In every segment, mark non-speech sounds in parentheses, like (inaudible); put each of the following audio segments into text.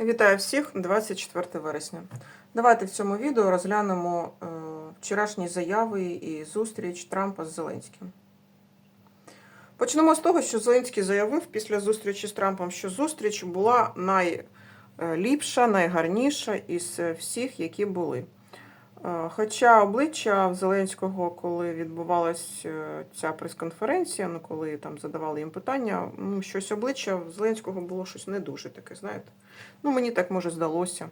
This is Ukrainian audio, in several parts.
Вітаю всіх 24 вересня. Давайте в цьому відео розглянемо е, вчорашні заяви і зустріч Трампа з Зеленським. Почнемо з того, що Зеленський заявив після зустрічі з Трампом, що зустріч була найліпша, найгарніша із всіх, які були. Е, Хоча обличчя в Зеленського, коли відбувалася е, ця прес-конференція, ну коли там задавали їм питання, ну щось обличчя в Зеленського було щось не дуже таке, знаєте. Ну, мені так може здалося.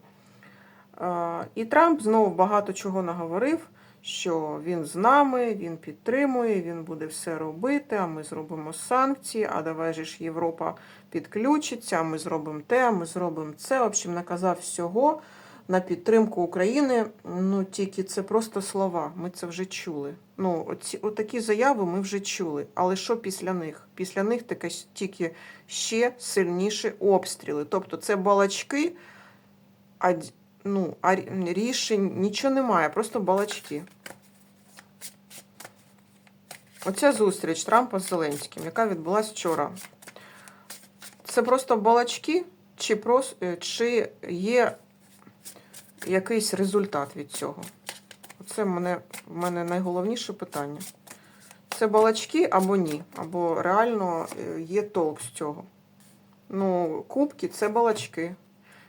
Е, І Трамп знову багато чого наговорив, що він з нами, він підтримує, він буде все робити, а ми зробимо санкції, а давай же ж Європа підключиться, а ми зробимо те, а ми зробимо це. В общем, наказав всього на підтримку України. Ну, тільки це просто слова. Ми це вже чули. Ну, оці, отакі заяви ми вже чули. Але що після них? Після них таке тільки ще сильніші обстріли. Тобто це балачки, а, ну, а рішень нічого немає, просто балачки. Оця зустріч Трампа з Зеленським, яка відбулася вчора. Це просто балачки, чи, прос, е, чи є якийсь результат від цього? Це в мене, в мене найголовніше питання. Це балачки або ні, або реально е, є толк з цього. Ну, кубки це балачки.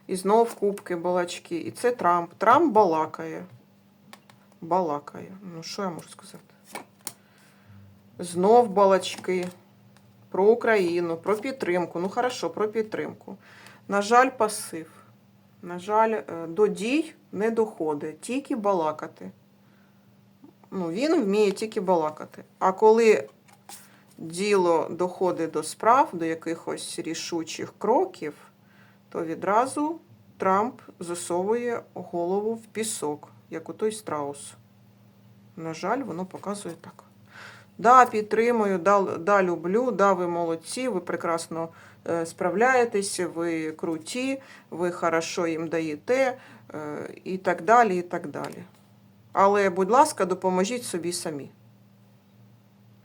І знов кубки балачки. І це Трамп. Трамп балакає. Балакає. Ну, що я можу сказати? Знов балачки. Про Україну, про підтримку. Ну, хорошо, про підтримку. На жаль, пасив. На жаль, е, до дій не доходить, тільки балакати. Ну, він вміє тільки балакати. А коли діло доходить до справ, до якихось рішучих кроків, то відразу Трамп засовує голову в пісок, як у той страус. На жаль, воно показує так. Да, підтримую, да, да, люблю, да, ви молодці, ви прекрасно справляєтесь, ви круті, ви хорошо їм даєте, і так далі, і так далі. Але, будь ласка, допоможіть собі самі.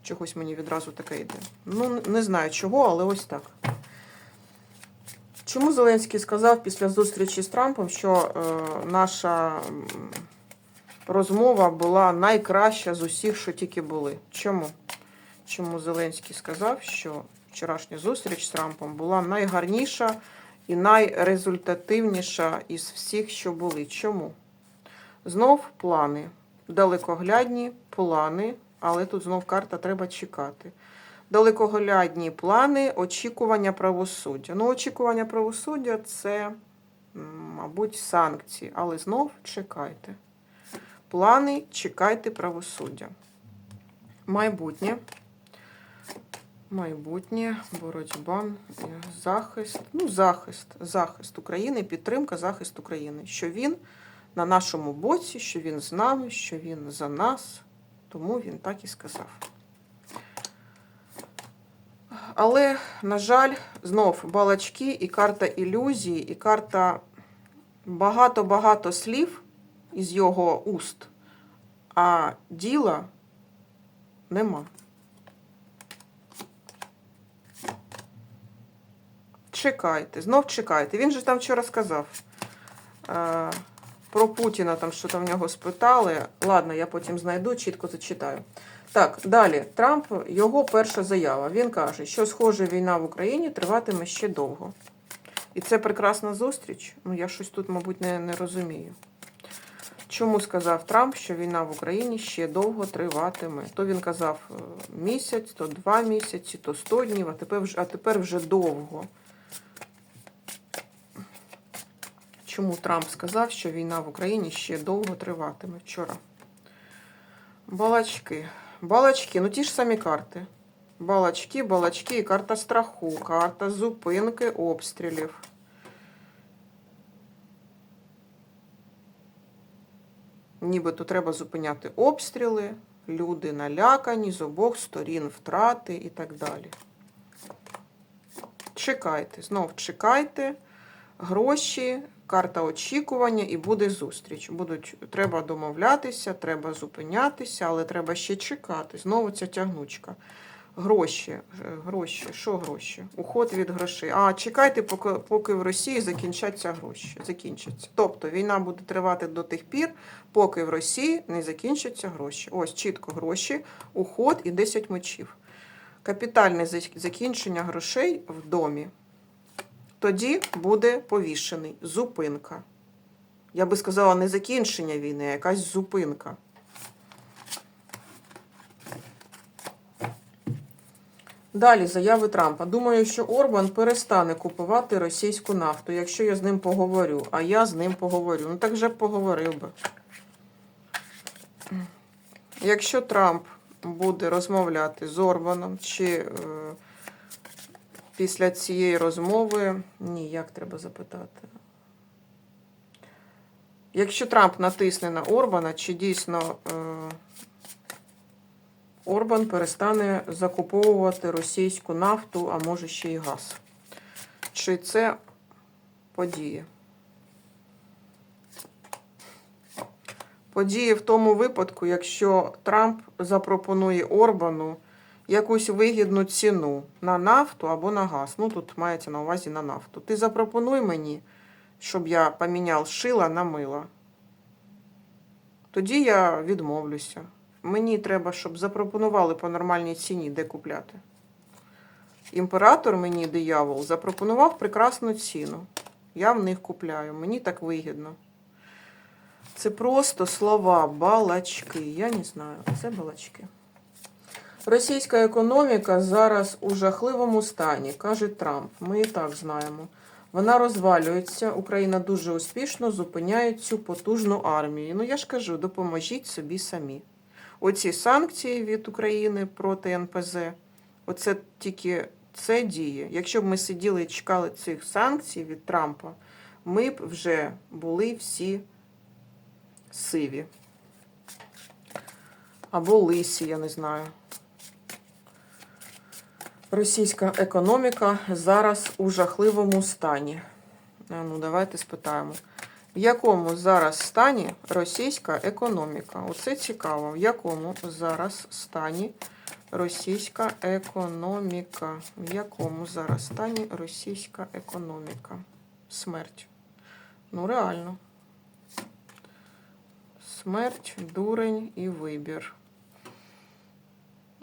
Чогось мені відразу таке йде. Ну, не знаю чого, але ось так. Чому Зеленський сказав після зустрічі з Трампом, що е, наша розмова була найкраща з усіх, що тільки були? Чому? Чому Зеленський сказав, що вчорашня зустріч з Трампом була найгарніша і найрезультативніша із всіх, що були? Чому? Знов плани. Далекоглядні плани, але тут знов карта треба чекати. Далекоглядні плани, очікування правосуддя. Ну, очікування правосуддя це, мабуть, санкції, але знов чекайте. Плани, чекайте правосуддя. Майбутнє. Майбутнє, боротьба, е, захист. Ну, захист, захист України, підтримка, захист України. Що він на нашому боці, що він з нами, що він за нас. Тому він так і сказав. Але, на жаль, знов балачки і карта ілюзії, і карта багато-багато слів із його уст, а діла нема. Чекайте, знов чекайте. Він же там вчора сказав. Е, про Путіна там що там в нього спитали. Ладно, я потім знайду, чітко зачитаю. Так, далі. Трамп, його перша заява. Він каже, що схоже війна в Україні триватиме ще довго. І це прекрасна зустріч. Ну, я щось тут, мабуть, не, не розумію. Чому сказав Трамп, що війна в Україні ще довго триватиме? То він казав е, місяць, то два місяці, то сто днів, а тепер вже, а тепер вже довго. Чому Трамп сказав, що війна в Україні ще довго триватиме вчора? Балачки. Балачки, ну ті ж самі карти. Балачки, балачки і карта страху, карта зупинки обстрілів. Нібито треба зупиняти обстріли, люди налякані з обох сторін втрати і так далі. Чекайте, знов чекайте гроші, карта очікування і буде зустріч. Будуть, треба домовлятися, треба зупинятися, але треба ще чекати. Знову ця тягнучка. Гроші. Е, Гроші. Що гроші? Уход від грошей. А чекайте, поки, поки в Росії закінчаться гроші. Закінчаться. Тобто війна буде тривати до тих пір, поки в Росії не закінчаться гроші. Ось чітко гроші, уход і 10 мечів. Капітальне закінчення грошей в домі. Тоді буде повішений. Зупинка. Я би сказала, не закінчення війни, а якась зупинка. Далі заяви Трампа. Думаю, що Орбан перестане купувати російську нафту, якщо я з ним поговорю. А я з ним поговорю. Ну так же б поговорив би. Якщо Трамп буде розмовляти з Орбаном, чи е, після цієї розмови. Ні, як треба запитати. Якщо Трамп натисне на Орбана, чи дійсно е, Орбан перестане закуповувати російську нафту, а може ще й газ? Чи це подіє? Подіє в тому випадку, якщо Трамп запропонує Орбану якусь вигідну ціну на нафту або на газ. Ну, тут мається на увазі на нафту. Ти запропонуй мені, щоб я поміняв шила на мило. Тоді я відмовлюся. Мені треба, щоб запропонували по нормальній ціні, де купляти. Імператор мені, диявол, запропонував прекрасну ціну. Я в них купляю. Мені так вигідно. Це просто слова, балачки. Я не знаю, це балачки. Російська економіка зараз у жахливому стані, каже Трамп. Ми і так знаємо. Вона розвалюється. Україна дуже успішно зупиняє цю потужну армію. Ну я ж кажу, допоможіть собі самі. Оці санкції від України проти НПЗ, оце тільки це діє. Якщо б ми сиділи і чекали цих санкцій від Трампа, ми б вже були всі сиві. Або лисі, я не знаю. Російська економіка зараз у жахливому стані. Ну, давайте спитаємо. В якому зараз стані російська економіка? Оце цікаво. В якому зараз стані російська економіка? В якому зараз стані російська економіка? Смерть. Ну, реально. Смерть, дурень і вибір.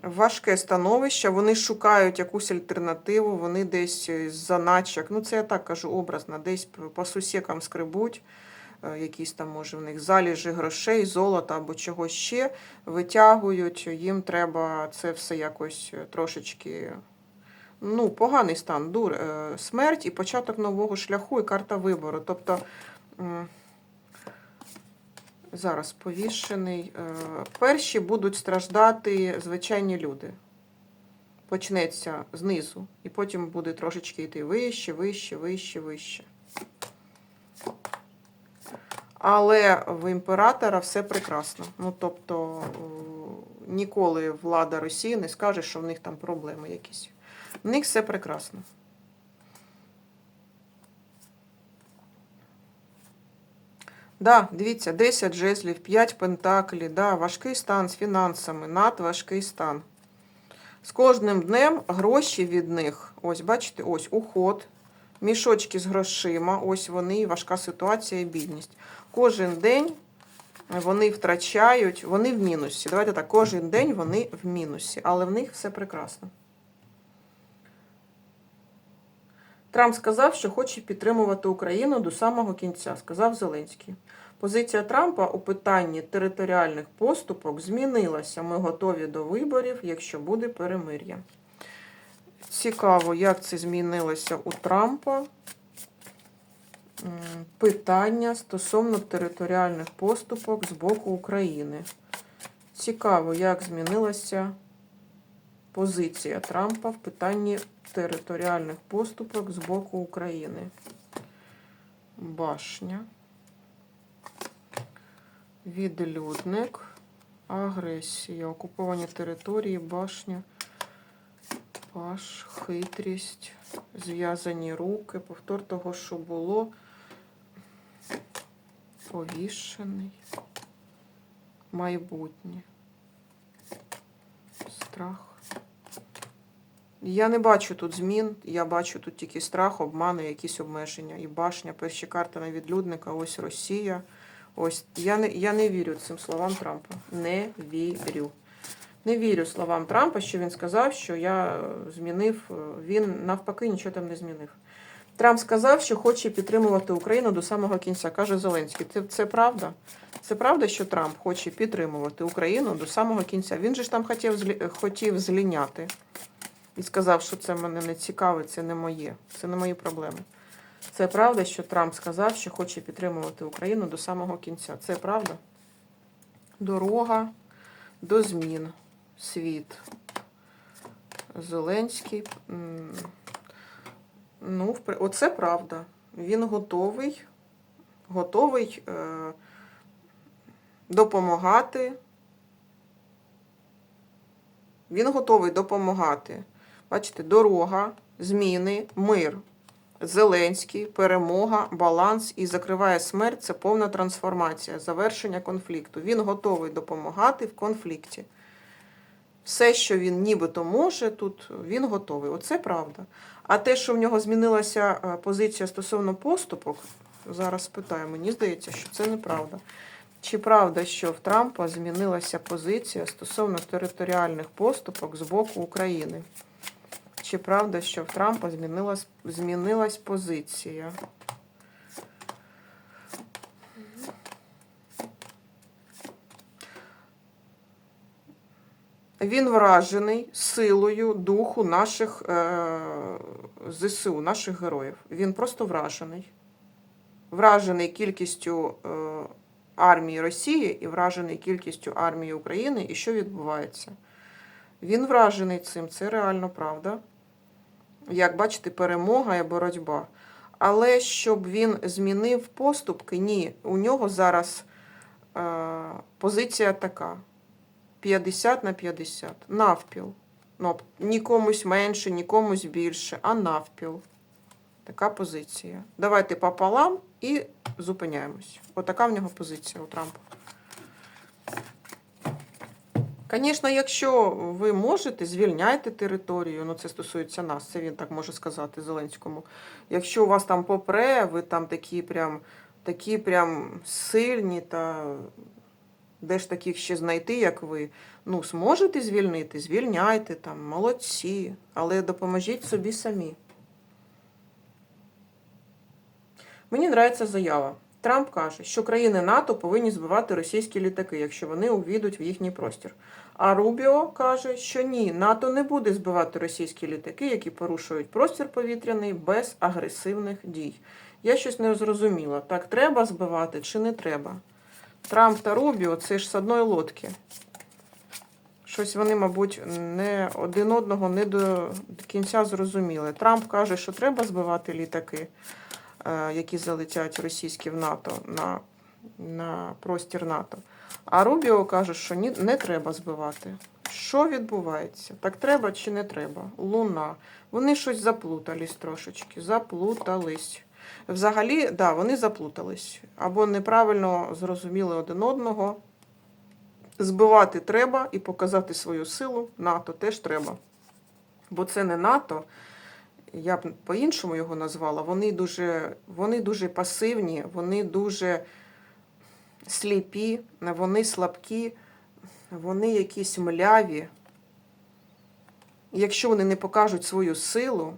Важке становище, вони шукають якусь альтернативу, вони десь з заначок, ну це я так кажу образно, десь по сусікам скребуть, е, якісь там, може, в них заліжі грошей, золота або чогось ще витягують, їм треба це все якось трошечки. Ну, поганий стан, дур, е, смерть і початок нового шляху, і карта вибору. Тобто. Зараз повішений. Е, Перші будуть страждати звичайні люди. Почнеться знизу, і потім буде трошечки йти вище, вище, вище, вище. Але в імператора все прекрасно. Ну, тобто, е, ніколи влада Росії не скаже, що в них там проблеми якісь. В них все прекрасно. Да, дивіться, 10 жезлів, 5 пентаклів, да, важкий стан з фінансами, надважкий стан. З кожним днем гроші від них, ось, бачите, ось уход, мішочки з грошима, ось вони, важка ситуація і бідність. Кожен день вони втрачають, вони в мінусі. Давайте так, кожен день вони в мінусі, але в них все прекрасно. Трамп сказав, що хоче підтримувати Україну до самого кінця, сказав Зеленський. Позиція Трампа у питанні територіальних поступок змінилася. Ми готові до виборів, якщо буде перемир'я. Цікаво, як це змінилося у Трампа. Питання стосовно територіальних поступок з боку України. Цікаво, як змінилася позиція Трампа в питанні територіальних поступок з боку України. Башня. Відлюдник. Агресія. Окуповані території, башня. Паш, хитрість, зв'язані руки, повтор того, що було. Повішений. Майбутнє. Страх. Я не бачу тут змін, я бачу тут тільки страх, обмани, якісь обмеження. І башня, перші карти на відлюдника, ось Росія. Ось я не, я не вірю цим словам Трампа. Не вірю. Не вірю словам Трампа, що він сказав, що я е, змінив. е, Він навпаки нічого там не змінив. Трамп сказав, що хоче підтримувати Україну до самого кінця. Каже Зеленський. Це, це правда? Це правда, що Трамп хоче підтримувати Україну до самого кінця. Він же ж там хотів, злі- хотів зліняти і сказав, що це мене не цікавить, це не моє, це не мої проблеми. Це правда, що Трамп сказав, що хоче підтримувати Україну до самого кінця. Це правда? Дорога до змін. Світ. Зеленський. Ну, оце правда. Він готовий, готовий е, допомагати. Він готовий допомагати. Бачите, дорога, зміни, мир. Зеленський, перемога, баланс і закриває смерть це повна трансформація, завершення конфлікту. Він готовий допомагати в конфлікті. Все, що він нібито може, тут він готовий. Оце правда. А те, що в нього змінилася е, позиція стосовно поступок, зараз питаю, мені здається, що це неправда. Чи правда, що в Трампа змінилася позиція стосовно територіальних поступок з боку України? Чи правда, що в Трампа змінилась, змінилась позиція? Він вражений силою духу наших е, ЗСУ, наших героїв. Він просто вражений. Вражений кількістю е, армії Росії і вражений кількістю армії України, і що відбувається. Він вражений цим, це реально правда. Як бачите, перемога і боротьба. Але щоб він змінив поступки, ні, у нього зараз е, позиція така: 50 на 50, навпіл. Ну, ні комусь менше, ні комусь більше, а навпіл. Така позиція. Давайте пополам і зупиняємось. Отака в нього позиція у Трампа. Звісно, якщо ви можете, звільняйте територію. Ну, це стосується нас, це він так може сказати Зеленському. Якщо у вас там попре, ви там такі прям, такі прям сильні, та де ж таких ще знайти, як ви, ну, зможете звільнити, звільняйте там, молодці, але допоможіть собі самі. Мені нравиться заява. Трамп каже, що країни НАТО повинні збивати російські літаки, якщо вони увійдуть в їхній простір. А Рубіо каже, що ні, НАТО не буде збивати російські літаки, які порушують простір повітряний без агресивних дій. Я щось не зрозуміла, так треба збивати чи не треба. Трамп та Рубіо це ж з одної лодки. Щось вони, мабуть, не один одного не до кінця зрозуміли. Трамп каже, що треба збивати літаки, які залетять російські в НАТО на, на простір НАТО. А Рубіо каже, що ні, не треба збивати. Що відбувається? Так треба чи не треба? Луна. Вони щось заплутались трошечки. Заплутались. Взагалі, да, вони заплутались. Або неправильно зрозуміли один одного. Збивати треба і показати свою силу НАТО теж треба. Бо це не НАТО, я б по-іншому його назвала. Вони дуже, вони дуже пасивні, вони дуже сліпі, вони слабкі, вони якісь мляві. Якщо вони не покажуть свою силу,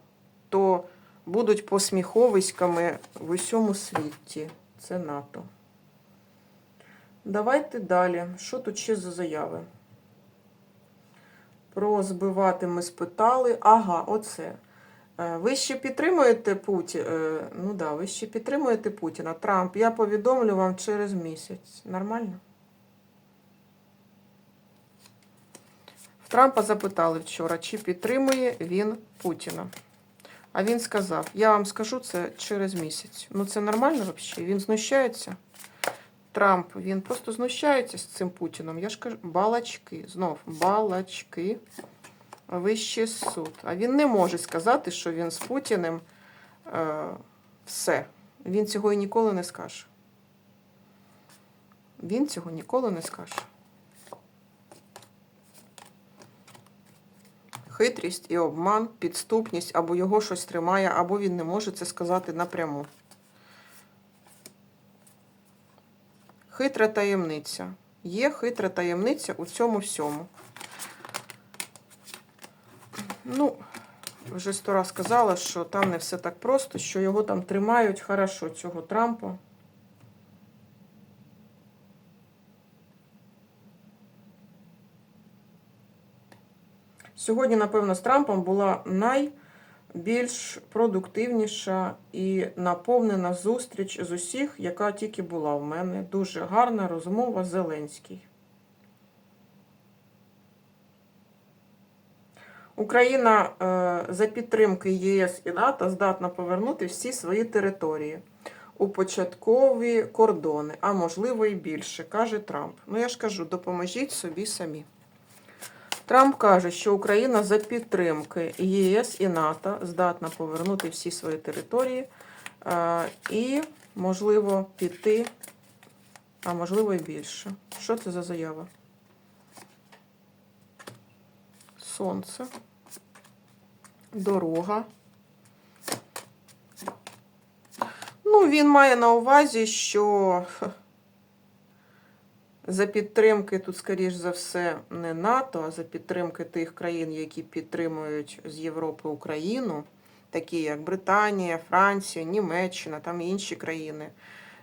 то будуть посміховиськами в усьому світі. Це НАТО. Давайте далі. Що тут ще за заяви? Про збивати ми спитали. Ага, оце. Е, Ви ще підтримуєте Путіна? Ну да, ви ще підтримуєте Путіна. Трамп, я повідомлю вам через місяць. Нормально? В Трампа запитали вчора, чи підтримує він Путіна. А він сказав: я вам скажу це через місяць. Ну це нормально взагалі? Він знущається. Трамп, він просто знущається з цим Путіном. Я ж кажу, балачки. Знов балачки. Вищий суд. А він не може сказати, що він з Путіним е, все. Він цього і ніколи не скаже. Він цього ніколи не скаже. хитрість і обман, підступність, або його щось тримає, або він не може це сказати напряму. Хитра таємниця. Є хитра таємниця у цьому всьому. Ну, вже сто раз сказала, що там не все так просто, що його там тримають хорошо, цього Трампа. Сьогодні, напевно, з Трампом була найбільш продуктивніша і наповнена зустріч з усіх, яка тільки була в мене. Дуже гарна розмова Зеленський. Україна е, за підтримки ЄС і НАТО здатна повернути всі свої території у початкові кордони, а можливо і більше, каже Трамп. Ну я ж кажу, допоможіть собі самі. Трамп каже, що Україна за підтримки ЄС і НАТО здатна повернути всі свої території е, і, можливо, піти, а можливо і більше. Що це за заява? Сонце, дорога. Ну, він має на увазі, що за підтримки тут, скоріш за все, не НАТО, а за підтримки тих країн, які підтримують з Європи Україну, такі як Британія, Франція, Німеччина, там інші країни.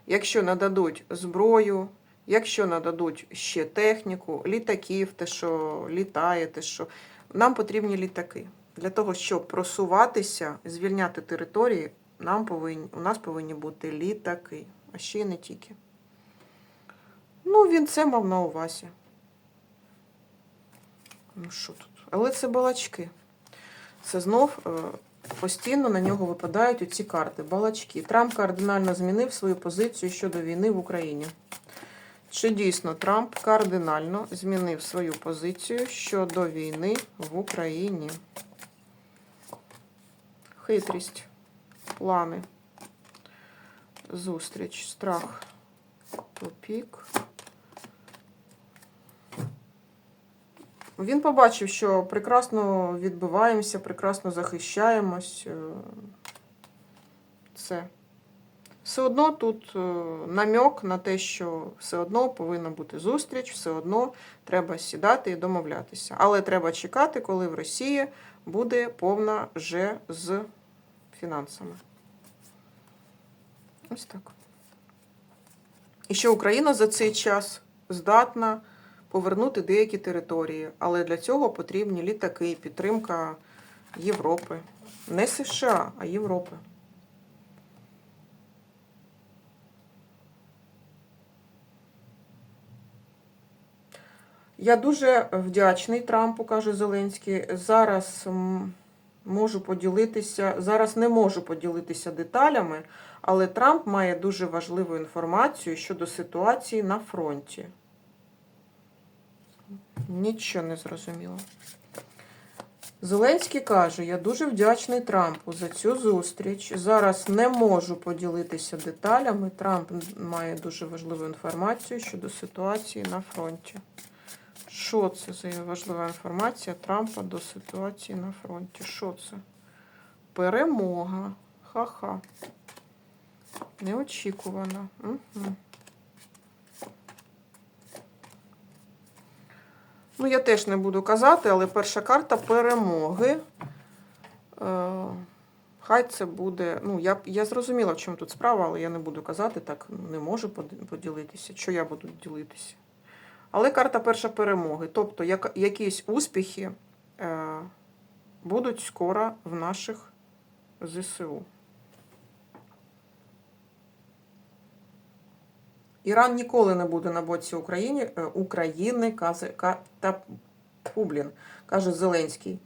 Якщо нададуть зброю, якщо нададуть ще техніку, літаків, те, що літає, те, що нам потрібні літаки. Для того, щоб просуватися, звільняти території, нам повинні, у нас повинні бути літаки, а ще й не тільки. Ну, він це мав на увазі. Ну, що тут? Але це балачки. Це знов е, постійно на нього випадають оці карти. Балачки. Трамп кардинально змінив свою позицію щодо війни в Україні. Чи дійсно Трамп кардинально змінив свою позицію щодо війни в Україні? Хитрість, плани, зустріч, страх, тупік. Він побачив, що прекрасно відбиваємося, прекрасно захищаємось. Е, Це. Все одно тут е, намьок на те, що все одно повинна бути зустріч, все одно треба сідати і домовлятися. Але треба чекати, коли в Росії буде повна Ж з фінансами. Ось так. І що Україна за цей час здатна повернути деякі території, але для цього потрібні літаки, підтримка Європи. Не США, а Європи. Я дуже вдячний Трампу, каже Зеленський. Зараз можу поділитися, зараз не можу поділитися деталями, але Трамп має дуже важливу інформацію щодо ситуації на фронті. Нічого не зрозуміло. Зеленський каже, я дуже вдячний Трампу за цю зустріч. Зараз не можу поділитися деталями. Трамп має дуже важливу інформацію щодо ситуації на фронті. Що це за важлива інформація Трампа до ситуації на фронті? Що це? Перемога. Ха-ха. Неочікувано. Угу. Ну, я теж не буду казати, але перша карта перемоги. Е, Хай це буде. Ну, я я зрозуміла, в чому тут справа, але я не буду казати, так не можу поділитися. Що я буду ділитися? Але карта перша перемоги. Тобто, як, якісь успіхи е, будуть скоро в наших ЗСУ. Іран ніколи не буде на боці України, е, України каже, та, блін, каже Зеленський.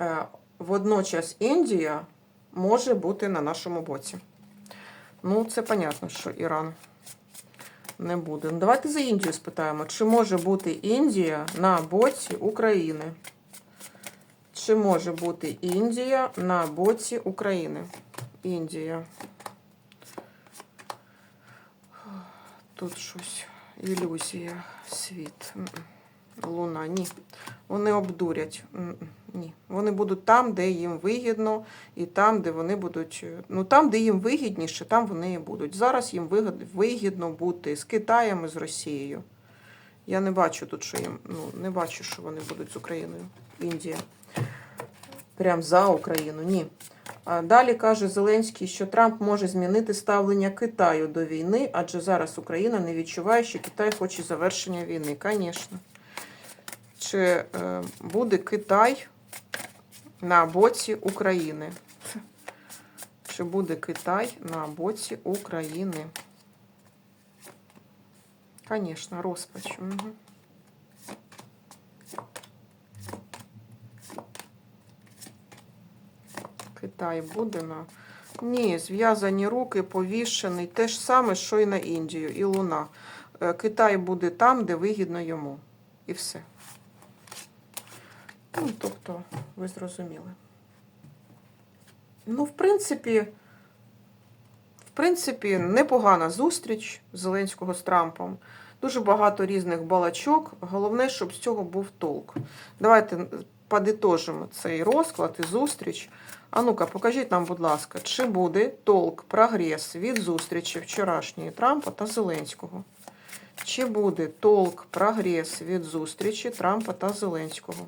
Е, водночас Індія може бути на нашому боці. Ну, це понятно, що Іран не буде. Ну, Давайте за Індію спитаємо, чи може бути Індія на боці України? Чи може бути Індія на боці України? Індія. Тут щось. Ілюзія, світ. Луна, ні. Вони обдурять. Ні. Вони будуть там, де їм вигідно, і там, де вони будуть. е, Ну там, де їм вигідніше, там вони і будуть. Зараз їм вигідно бути з Китаєм і з Росією. Я не бачу тут, що їм. Ну, не бачу, що вони будуть з Україною. Індія. Прям за Україну. Ні. Далі каже Зеленський, що Трамп може змінити ставлення Китаю до війни, адже зараз Україна не відчуває, що Китай хоче завершення війни. Звісно. Чи е, буде Китай на боці України? Чи буде Китай на боці України? Звісно, розпач. Угу. Китай буде на. Ні, зв'язані руки, повішений. Те ж саме, що і на Індію, і Луна. Е, Китай буде там, де вигідно йому. І все. Ну, тобто, ви зрозуміли. Ну, в принципі, в принципі, непогана зустріч Зеленського з Трампом. Дуже багато різних балачок. Головне, щоб з цього був толк. Давайте подитожимо цей розклад і зустріч. А ну-ка, покажіть нам, будь ласка, чи буде толк, прогрес від зустрічі вчорашньої Трампа та Зеленського? Чи буде толк, прогрес від зустрічі Трампа та Зеленського?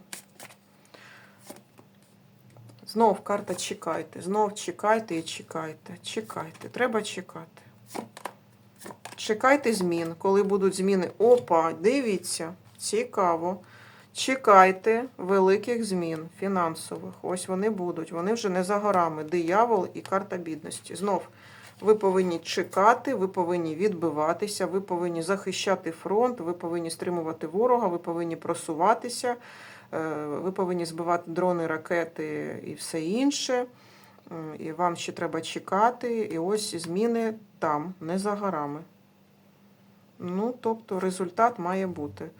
Знов карта чекайте. Знов чекайте і чекайте. Чекайте. Треба чекати. Чекайте змін. Коли будуть зміни. Опа, дивіться, цікаво. Чекайте великих змін фінансових. Ось вони будуть. Вони вже не за горами. Диявол і карта бідності. Знов. Ви повинні чекати, ви повинні відбиватися, ви повинні захищати фронт, ви повинні стримувати ворога, ви повинні просуватися, ви повинні збивати дрони, ракети і все інше. І вам ще треба чекати. І ось зміни там, не за горами. Ну, тобто результат має бути.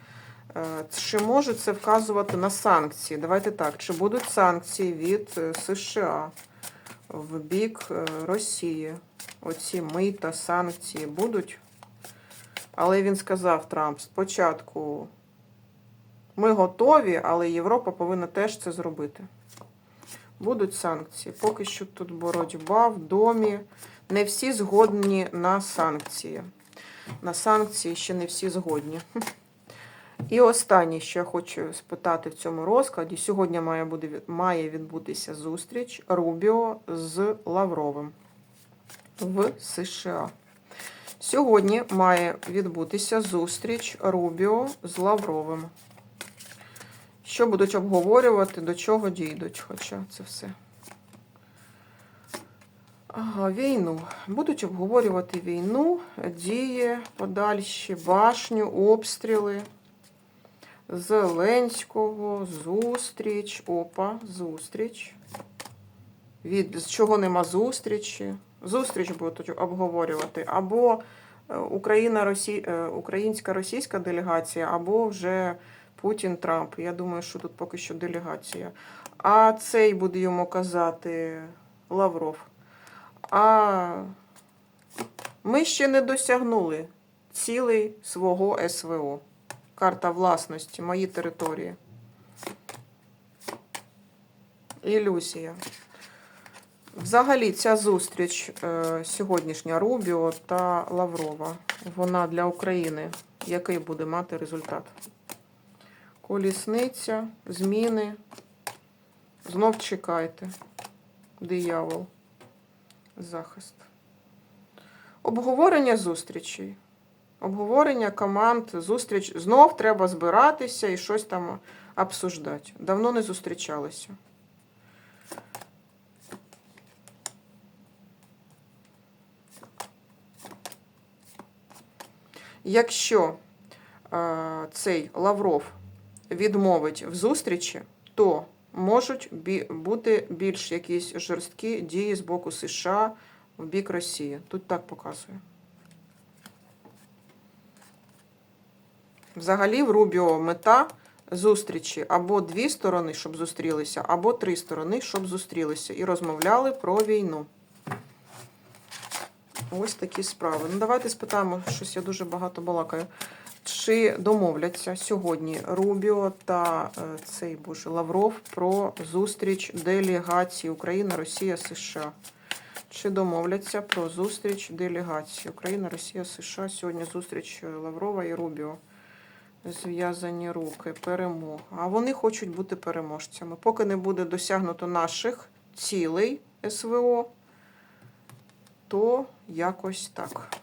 Е, Чи може це вказувати на санкції? Давайте так. Чи будуть санкції від е, США в бік е, Росії? Оці мита, санкції будуть? Але він сказав Трамп, спочатку ми готові, але Європа повинна теж це зробити. Будуть санкції. Поки що тут боротьба в домі. Не всі згодні на санкції. На санкції ще не всі згодні. (laughs) І останнє, що я хочу спитати в цьому розкладі. Сьогодні має, буде, має відбутися зустріч Рубіо з Лавровим в США. Сьогодні має відбутися зустріч Рубіо з Лавровим. Що будуть обговорювати, до чого дійдуть, хоча це все. Ага, війну. Будуть обговорювати війну, дії, подальші, башню, обстріли. Зеленського, зустріч. Опа, зустріч. Від з чого нема зустрічі. Зустріч будуть обговорювати. Або е, Україна, Росі... е, українська російська делегація, або вже Путін Трамп. Я думаю, що тут поки що делегація. А цей буде йому казати Лавров. А ми ще не досягнули цілей свого СВО. Карта власності, мої території. Ілюзія. Взагалі, ця зустріч е, сьогоднішня Рубіо та Лаврова. Вона для України. Який буде мати результат? Колісниця, зміни. Знов чекайте. Диявол. Захист. Обговорення зустрічей. Обговорення команд, зустріч. Знов треба збиратися і щось там обсуждати. Давно не зустрічалися. Якщо е, цей Лавров відмовить в зустрічі, то можуть бути більш якісь жорсткі дії з боку США в бік Росії. Тут так показує. Взагалі в Рубіо мета зустрічі або дві сторони, щоб зустрілися, або три сторони, щоб зустрілися і розмовляли про війну. Ось такі справи. Ну, давайте спитаємо, щось я дуже багато балакаю. Чи домовляться сьогодні Рубіо та е, цей боже Лавров про зустріч делегації Україна, Росія, США? Чи домовляться про зустріч делегації Україна, Росія, США? Сьогодні зустріч е, Лаврова і Рубіо. Зв'язані руки, перемога. А вони хочуть бути переможцями. Поки не буде досягнуто наших цілей СВО, то якось так.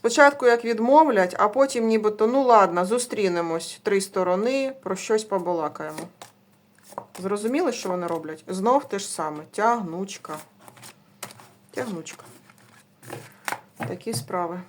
Спочатку як відмовлять, а потім нібито, ну ладно, зустрінемось три сторони, про щось побалакаємо. Зрозуміли, що вони роблять? Знов те ж саме. Тягнучка. Тягнучка. Такі справи.